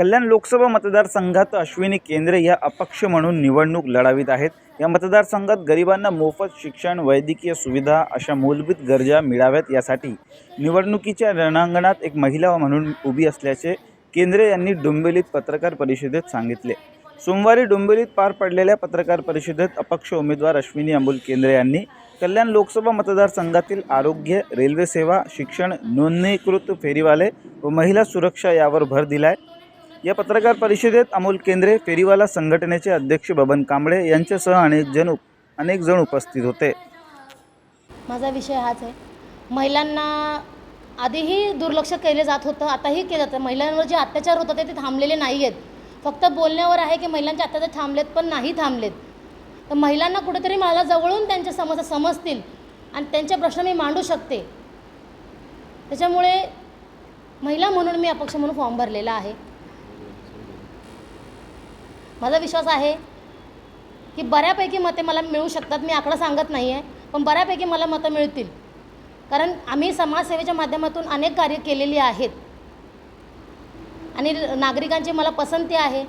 कल्याण लोकसभा मतदारसंघात अश्विनी केंद्रे या अपक्ष म्हणून निवडणूक लढावीत आहेत. या मतदारसंघात गरिबांना मोफत शिक्षण वैद्यकीय सुविधा अशा मूलभूत गरजा मिळाव्यात यासाठी निवडणुकीच्या रणांगणात एक महिला म्हणून उभी असल्याचे केंद्रे यांनी डोंबिवलीत पत्रकार परिषदेत सांगितले. सोमवारी डोंबिवलीत पार पडलेल्या पत्रकार परिषदेत अपक्ष उमेदवार अश्विनी अमोल केंद्रे यांनी कल्याण लोकसभा मतदारसंघातील आरोग्य रेल्वे सेवा शिक्षण नोंदणीकृत फेरीवाले व महिला सुरक्षा यावर भर दिलाय. या पत्रकार परिषदेत अमोल केंद्रे फेरीवाला संघटनेचे अध्यक्ष बबन कांबळे यांच्यासह अनेक जण अनेक जण उपस्थित होते. माझा विषय हाच आहे. महिलांना आधीही दुर्लक्ष केले जात होतं आताही केलं जातं. महिलांवर जे अत्याचार होतात ते ते थांबलेले नाही आहेत फक्त बोलण्यावर आहे की महिलांचे अत्याचार थांबलेत पण नाही थांबलेत. तर महिलांना कुठेतरी मला जवळून त्यांच्या समस्या समजतील आणि त्यांचे प्रश्न मी मांडू शकते. त्याच्यामुळे महिला म्हणून मी अपक्ष म्हणून फॉर्म भरलेला आहे. माझा विश्वास आहे की बऱ्यापैकी मते मला मिळू शकतात. मी आकडा सांगत नाही आहे पण बऱ्यापैकी मला मतं मिळतील. कारण आम्ही समाजसेवेच्या माध्यमातून अनेक कार्य केलेली आहेत. आणि नागरिकांची मला पसंती आहे.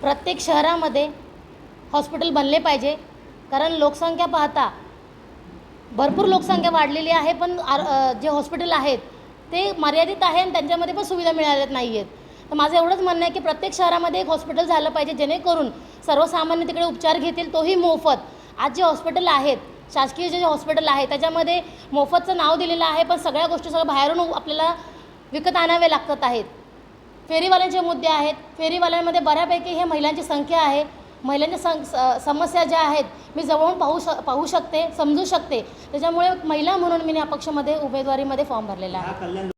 प्रत्येक शहरामध्ये हॉस्पिटल बनले पाहिजे. कारण लोकसंख्या पाहता भरपूर लोकसंख्या वाढलेली आहे पण जे हॉस्पिटल आहेत ते मर्यादित आहे आणि त्यांच्यामध्ये पण सुविधा मिळाल्या नाही आहेत तर माझं एवढंच म्हणणं आहे की प्रत्येक शहरामध्ये एक हॉस्पिटल झालं पाहिजे जेणेकरून सर्वसामान्य तिकडे उपचार घेतील तोही मोफत. आज जे हॉस्पिटल आहेत शासकीय जे हॉस्पिटल आहे त्याच्यामध्ये मोफतचं नाव दिलेलं आहे पण सगळ्या गोष्टी सगळं बाहेरून आपल्याला विकत आणावे लागत आहेत. फेरीवाल्यांचे मुद्दे आहेत. फेरीवाल्यांमध्ये बऱ्यापैकी हे महिलांची संख्या आहे. महिलांच्या सं स- समस्या ज्या आहेत मी जवळून पाहू श पाहू शकते समजू शकते. त्याच्यामुळे महिला म्हणून मी या पक्षामध्ये उमेदवारीमध्ये फॉर्म भरलेला आहे.